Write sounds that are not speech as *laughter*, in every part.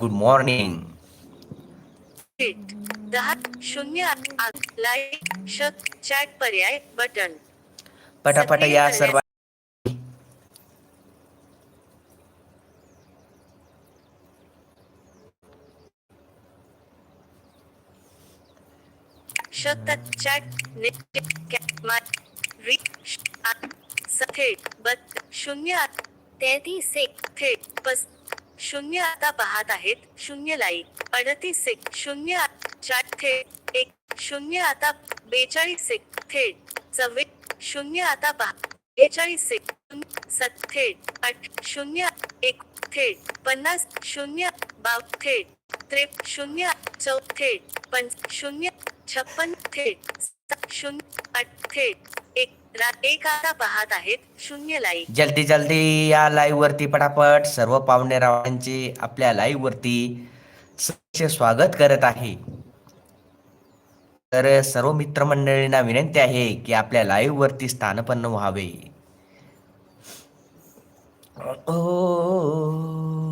Good morning hit दहा शून्य like शक चॅट पर्याय बटन. पटापट या सर्व शतक चॅट बत शून्य तेहतीस एक थेट पस शून्य आता पाहत आहेत शून्य लाईक. अडतीस सेक शून्य आठ थेट एक शून्य आता बेचाळीस एक थेट. चव्वे शून्य आता पहा बेचाळीस एक शून्य सत थेट. आठ शून्य एक थेट. पन्नास शून्य बाव थेट. त्रेप शून्य चौ थेट. पंच शून्य छप्पन थेट. शून्य आठ थेट. एक एक आता पाहत आहेत शून्य लाईक. जल्दी जल्दी या लाईव्ह वरती पटापट सर्व पाहुणे रावांचे आपल्या लाईव्ह वरती स्वागत करत आहे. तर सर्व मित्रमंडळींना विनंती आहे की आपल्या लाईव्ह वरती स्थानपन्न व्हावे. ओ.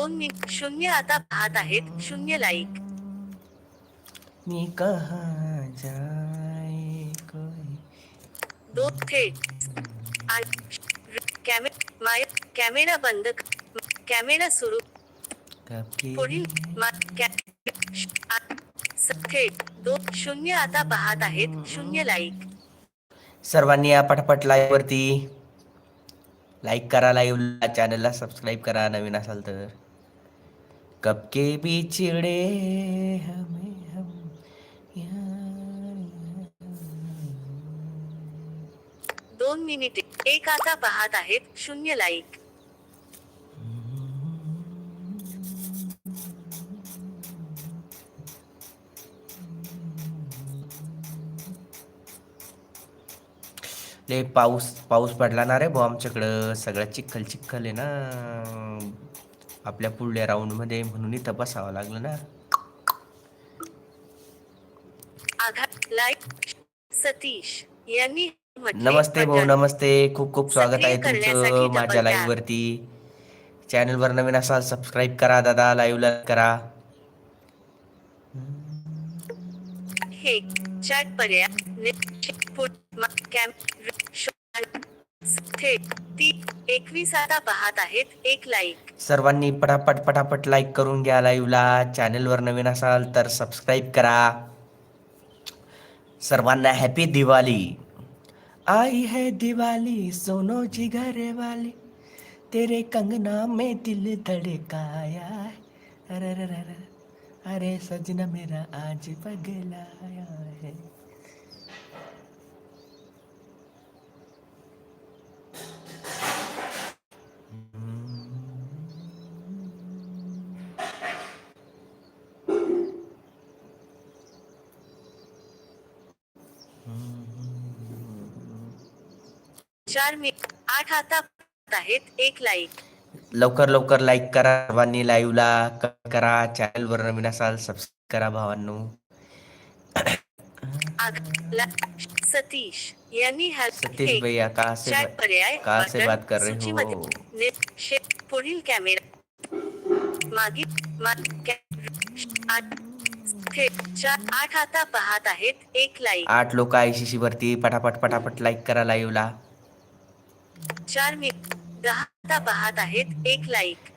दोन मिनिट शून्य आता पाहत आहेत शून्य लाईक मी कहा जाए कोई. दोन थेट. कॅमे माय कॅमेरा बंद कॅमेरा सुरू. कभी पुढील मा- कॅ- आठ स- थेट. दोन शून्य आता पाहत आहेत शून्य लाईक सर्वांनी या पटापट लाईव्ह वरती लाईक करा लाईव्ह चॅनलला सबस्क्राईब करा नवीन असाल तर. कब के भी चिड़े हमें हम दोन मिनिटे एक आता पाहत आहेत शून्य लाईक ले पाऊस पाऊस पडला ना रे भाऊ आमच्याकडं. सगळं चिखल चिखल आहे ना. आपल्या पुढल्या राऊंडमध्ये म्हणून इथं बसावं लागलं ना सतीश यांनी नमस्ते भाऊ. नमस्ते खूप खूप स्वागत आहे तुमचं माझ्या. लाईव्ह वरती चॅनलवर नवीन असाल सबस्क्राईब करा दादा लाईव्हला करा हे चॅट पर्याय थेट ती एकवीस आता पाहत आहेत एक लाईक सर्वांनी पटापट पटापट लाईक करून घ्या लाईव्हला चॅनलवर नवीन असाल तर सबस्क्राईब करा. सर्वांना हॅपी दिवाळी. आई है दिवाली सोनो जी घरे वाली तेरे कंगना में दिल धड़काया अरे अरे अरे, अरे सजना मेरा आज पगलाया है. चार मी आठ आता आहेत एक लाईक लवकर लवकर लाईक करा सर्वांनी लाईव्हला करा चॅनलवर नवीन असाल सबस्क्राईब करा भावांनो. सतीश यांनी हेल्प सतीश भैया कहाँ से चॅट बात- पर्याय कहाँ से बात कर रहे हो? पुढील कॅमेरा मागील मा- कॅ- आठ थेट चार आठ आता पाहत आहेत एक लाईक आठ लोक आयसीसी वरती. पटापट पटापट लाईक करा लाईव्हला चार मी दहा पाहत आहेत एक लाईक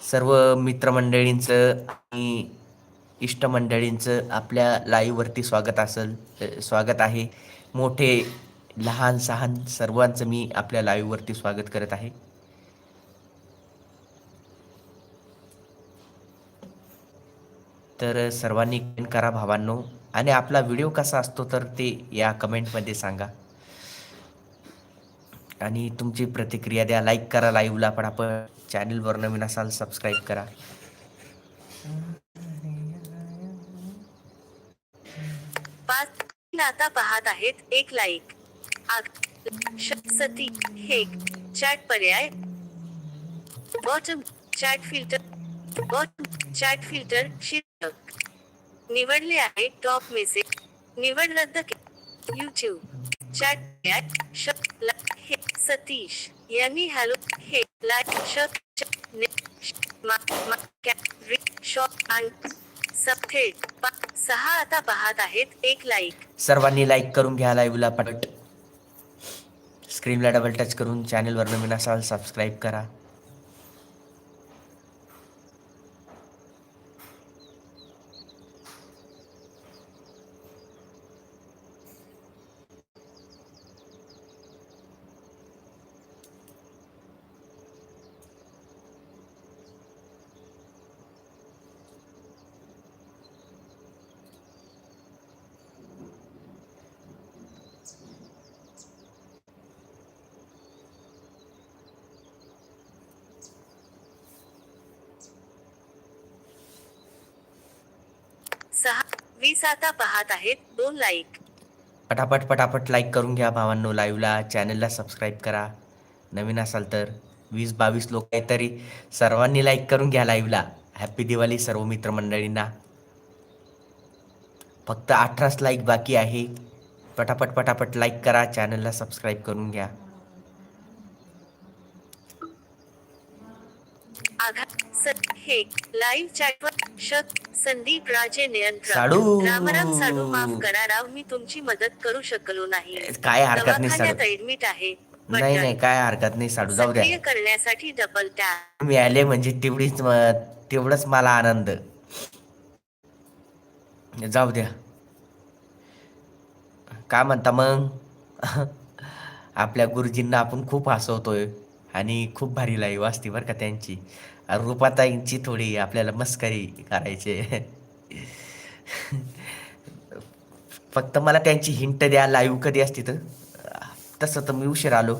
सर्व मित्रमंडळींचं आणि इष्टमंडळींचं आपल्या लाईव्हवरती स्वागत असेल स्वागत आहे. मोठे लहान सहान सर्वांचं मी आपल्या लाईव्हवरती स्वागत करत आहे. तर सर्वांनी करा भावांनो. आणि आपला व्हिडिओ कसा असतो तर ते या कमेंटमध्ये सांगा. आणि तुमची प्रतिक्रिया द्या लाईक करा लाईव्हला पण आपण चॅनलवर नवीन असाल सबस्क्राईब करा. आता पाहत आहेत एक लाईक सती हे चॅट पर्याय. Bottom chat filter bottom chat filter शीर्षक. निवडले आहे टॉप मेसेज निवड रद्द के युट्यूब हे सतीश यांनी हॅलो हे ने- शॉप आणि सबथेट सहा आता पाहत आहेत. एक लाईक सर्वांनी लाईक करून घ्या लाईव्हला पटट स्क्रीनला डबल टच करून चॅनलवर नवीन असाल सबस्क्राईब करा सहा वीस आता पाहत आहेत. दोन लाईक पटापट पटापट लाईक करून घ्या भावांनो लाईव्हला चॅनलला सबस्क्राईब करा. नवीन असाल तर वीस बावीस लोक आहेत तरी सर्वांनी लाईक करून घ्या लाईव्हला हॅपी दिवाळी सर्व मित्रमंडळींना. फक्त अठराच लाईक बाकी आहे. पटापट पटापट लाईक करा. चॅनलला सबस्क्राईब करून घ्या. आघात हे लाईव्ह चॅटवर शक संदीप राजे नियंत्रण. रामराम साडू माफ करा राव मी तुमची मदत करू शकलो नाही. काय हरकत नाही ऍडमिट आहे. नाही. नाही काय हरकत नाही साडू जाऊ द्या. करण्यासाठी डबल टॅप मी आले म्हणजे तेवढीच तेवढंच मला आनंद. जाऊ द्या. काय म्हणता मग? *laughs* आपल्या गुरुजींना आपण खूप हसवतोय. आणि खूप भारी लाईव्ह असते बरं का त्यांची. रुपाताईंची थोडी आपल्याला मस्करी करायची. फक्त मला त्यांची हिंट द्या लाईव्ह कधी असते तर. तसं तर मी उशीर आलो.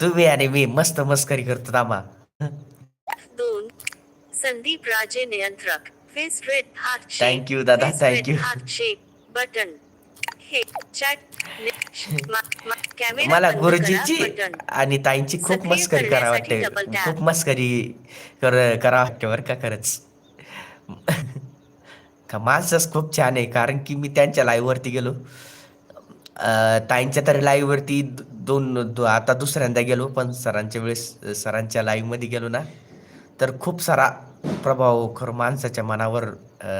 तुम्ही आणि मी मस्त मस्करी करतो तामा दोन संदीप राजे नियंत्रक. फेस रेड हार्ट you, दादा, you. हार्ट शेप बटन हे चॅट मला गुरुजीची. आणि ताईंची खूप मस्करी करा वाटते. खूप मस्करी कर करा वाटते बरं का खरंच. का माणसंच खूप छान आहे कारण की मी त्यांच्या live वरती गेलो. ताईंच्या तर live वरती दो- दोन दो- आता दुसऱ्यांदा गेलो पण सरांच्या वेळेस सरांच्या live मध्ये गेलो ना. तर खूप सारा प्रभाव खरं माणसाच्या मनावर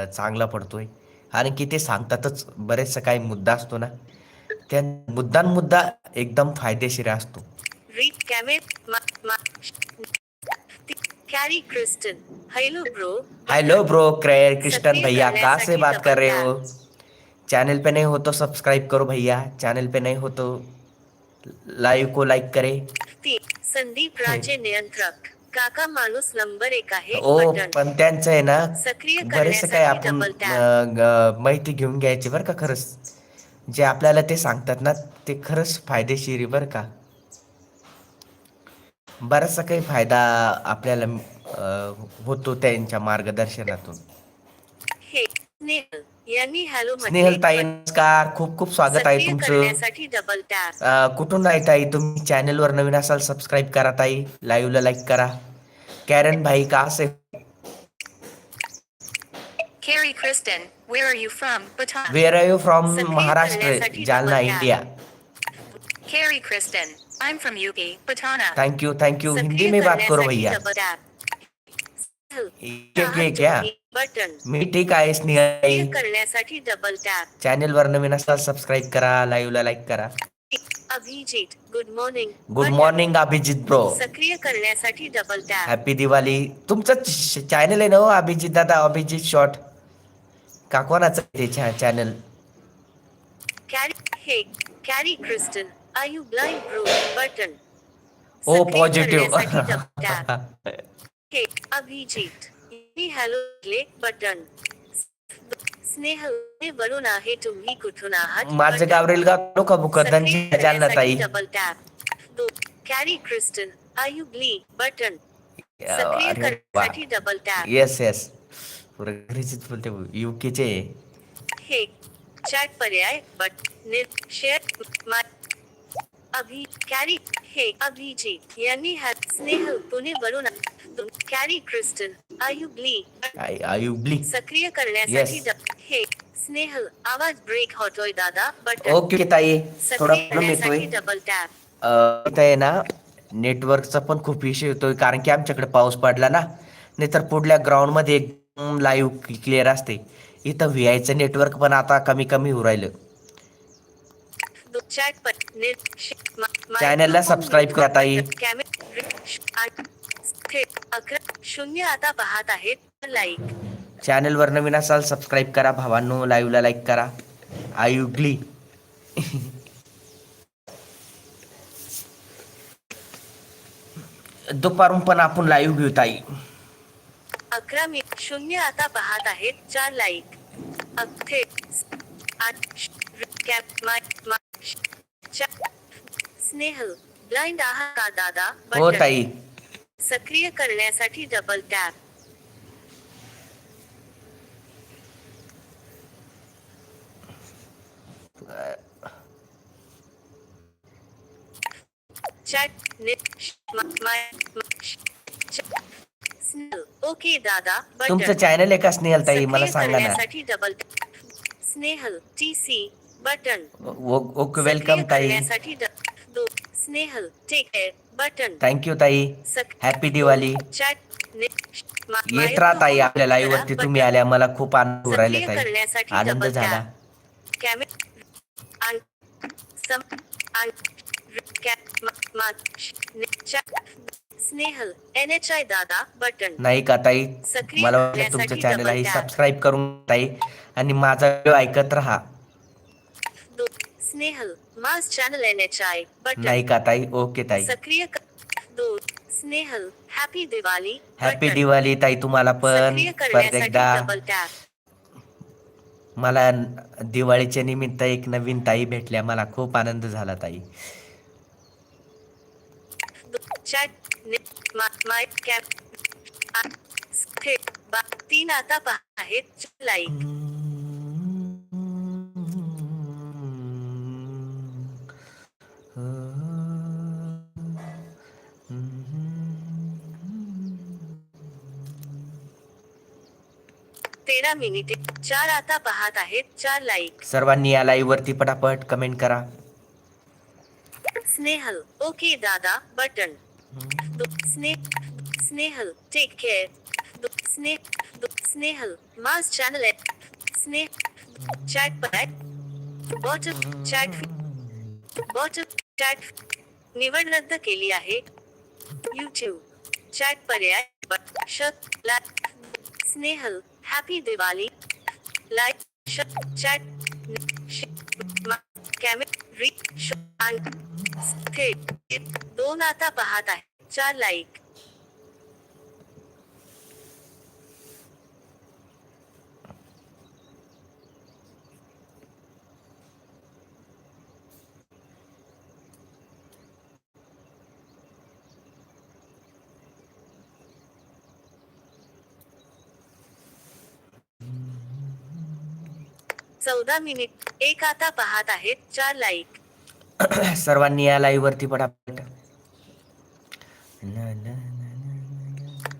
चांगला पडतोय. कारण की ते सांगतातच बरेचसा काही मुद्दा असतो ना. त्या मुद्दान मुद्दा एकदम फायदेशीर असतो. Read camera Carrie Kristen hello bro hello bro सक्रिय भैया कहाँ से बात कर रहे हो? चैनल पे नहीं हो तो सब्सक्राइब करो भैया. चैनल पे नहीं हो तो लाइव को लाइक करे. संदीप राजे नियंत्रक. काका माणूस नंबर एक आहे ओ पण त्यांचं आहे ना सक्रिय बरेच करण्यासाठी आपण माहिती घेऊन घ्यायची बरं का खरंच. जे आपल्याला ते सांगतात ना ते खरंच फायदेशीर आहे बरं का. बराचसा काही फायदा आपल्याला होतो त्यांच्या मार्गदर्शनातून. स्नेहल यांनी हॅलो स्नेहल ताई नमस्कार. खूप खूप स्वागत आहे तुमचं. कुठून आहे ताई? तुम्ही चॅनलवर नवीन असाल सबस्क्राईब करा ताई. लाईव्हला लाईक करा. कॅरन भाई का असे? Where are you from? Bhutan. सक्रिय महाराष्ट्र करण्यासाठी Jalna double tap. India Carrie Kristen, I'm from UP, Butana. Thank you thank you Hindi में बात करो भैया क्या मी ठीक आहे स्नेहल ताई करण्यासाठी डबल टॅप चॅनलवर नवीन असाल सबस्क्राईब करा लाईव्हला लाईक करा Abhijit good morning good morning Abhijit bro सक्रिय करण्यासाठी डबल टॅप हॅपी दिवाळी तुमचं चॅनल आहे ना हो अभिजित दादा अभिजित शॉर्ट का कोणाचं आहे ते channel Carrie hey Carrie Kristen are you blind bro button oh positive. Hey Abhijit me hello play button स्नेह वरून आहे तुम्ही कुठून आहात? माझं. गावरेल गाव लोक भुकरदानची सक्रिय जालना ताई. डबल टॅप कॅरी क्रिस्टल आयु ब्ली बटन सक्रिय करण्यासाठी डबल टॅप येस येस इंग्रजीत बोलते युकेचे. हे चॅट पर्याय बट निर शेअर अभि कॅरी हे अभिजीत यांनी हा स्नेह पुणे वरून कॅरी क्रिस्टल आयु ब्ली आयुबली सक्रिय करण्यासाठी हे स्नेह आवाज ब्रेक होतोय दादा बटन ओके ताई. थोडा प्रॉब्लेम येतोय. डबल टॅप आहे ना नेटवर्कचा पण खूप इश्यू येतोय कारण की आमच्याकडे पाऊस पडला ना. नाहीतर पुढल्या ग्राउंडमध्ये एकदम लाईव्ह क्लिअर असते. इथं व्ही आयचं नेटवर्क पण आता कमी कमी होऊ राहिलं. चॅट चॅनलला सबस्क्राईब करा ताई. शून्य आता पाहत आहेत लाईक चॅनलवर नवीन असाल सबस्क्राईब करा भावांनो. लाईव्हला लाईक करा. आयुगली दुपारून पण आपण लाईव्ह घेऊ ताई. अकरा मी शून्य आता पाहत आहेत चार लाईक अ- चा- स्नेह ब्लाइंड आहात का दादा हो. ताई सक्रिय करण्यासाठी डबल टॅप चॅट ओके दादा तुमचं चॅनल आहे का स्नेहल ताई मला सांगा ना. Double Snehal T C button. Okay welcome ताई. Snehal take care button. Thank you ताई. हॅपी दिवाळी येत राहा ताई आपल्या लाईव्ह वरती. तुम्ही आल्या मला खूप आनंद राहिले सक्रिय ताई. आनंद झाला. Tap. Snehal N H I दादा बटन. नाही का ताई? सक्रिय मला वाटलं तुमचं करण्यासाठी चॅनल double आहे tap. सबस्क्राईब करून ताई. आणि माझा व्हिडिओ ऐकत राहा. दो स्नेहल मास channel N H I button. नाही का ताई? ओके ताई. सक्रिय क- दो Snehal happy Diwali happy button. Diwali ताई तुम्हाला पण. सक्रिय परत करण्यासाठी एकदा. डबल टॅप मला दिवाळीच्या निमित्त एक नवीन ताई भेटल्या. मला खूप आनंद झाला ताई. चॅट तीन आता पहा आहेत लाईक तेरा मिनिटे चार आता पाहत आहेत चार लाईक सर्वांनी या लाईव्ह वरती पटापट कमेंट करा. स्नेहल ओके दादा बटन स्नेहल टेक केअर दो- स्ने स्नेहल मास चॅनल स्नेह चॅट पर बॉटम चॅट बॉटम चॅट निवड रद्द केली आहे यूट्यूब चॅट पर्याय शक ला स्नेहल हॅपी दिवाळी लाईक शक चॅट कॅमे री श आणि थेट दोन आता पाहत आहे चार लाईक चौदा मिनिट एक आता पाहत आहेत चार लाईक *clears throat* सर्वांनी या लाईव्ह वरती पटापट ना,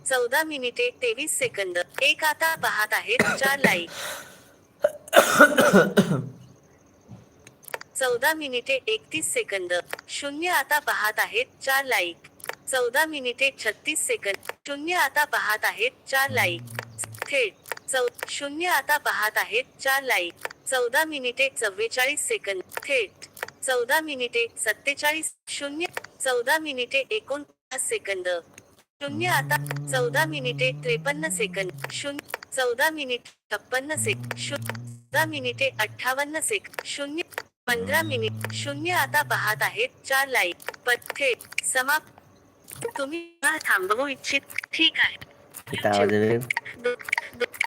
चौदा मिनिटे तेवीस सेकंद. एक आता पाहत आहेत चार लाईक चौदा मिनिटे एकतीस सेकंद. शून्य आता पाहत आहेत चार लाईक चौदा मिनिटे छत्तीस सेकंद. शून्य आता पाहत आहेत चार लाईक थेट. चौ शून्य आता पाहत आहेत चार लाईक चौदा मिनिटे चव्वेचाळीस सेकंद. थेट. चौदा मिनिटे सत्तेचाळीस शून्य. चौदा मिनिटे एकोण सेकंद. शून्य आता चौदा मिनिटे त्रेपन्न सेकंद. शून्य चौदा मिनिट छप्पन्न सेक चौदा मिनिटे अठ्ठावन्न सेक शून्य पंधरा मिनिट शून्य आता पाहत आहेत चार लाईक थेट समाप्त. तुम्ही थांबवू इच्छित ठीक आहे.